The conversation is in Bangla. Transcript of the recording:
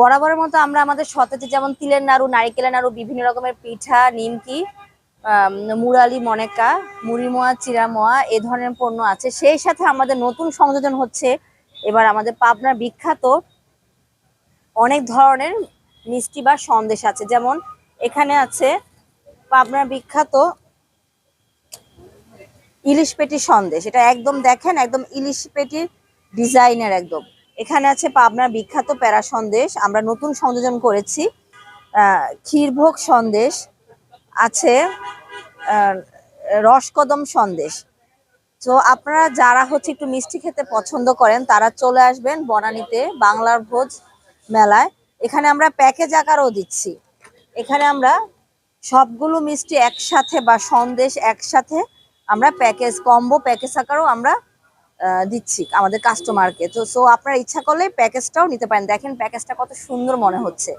বরাবরের মতো আমরা আমাদের সতেজে যেমন তিলের নাড়ু, নারিকেলের নাড়ু, বিভিন্ন রকমের পিঠা, নিমকি মুরালি, মনেকা, মুড়িমোয়া, চিরামোয়া, এ ধরনের পণ্য আছে। সেই সাথে আমাদের নতুন সংযোজন হচ্ছে এবার আমাদের পাবনার বিখ্যাত অনেক ধরনের মিষ্টি বা সন্দেশ আছে। যেমন এখানে আছে পাবনার বিখ্যাত ইলিশ পেটি সন্দেশ। এটা একদম দেখেন, একদম ইলিশ পেটির ডিজাইনের একদম। এখানে আছে পাবনার বিখ্যাত প্যারা সন্দেশ। আমরা নতুন সংযোজন করেছি। ক্ষীরভোগ সন্দেশ আছে রসকদম সন্দেশ। তো আপনারা যারা হচ্ছে একটু মিষ্টি খেতে পছন্দ করেন, তারা চলে আসবেন বনানীতে বাংলার ভোজ মেলায়। এখানে আমরা প্যাকেজ আকারও দিচ্ছি। এখানে আমরা সবগুলো মিষ্টি একসাথে বা সন্দেশ একসাথে আমরা প্যাকেজ, কম্বো প্যাকেজ আকারও আমরা দিচ্ছি আমাদের কাস্টমারকে তো সো আপনারা ইচ্ছা করলে প্যাকেজটাও নিতে পারেন। দেখেন প্যাকেজটা কত সুন্দর মনে হচ্ছে।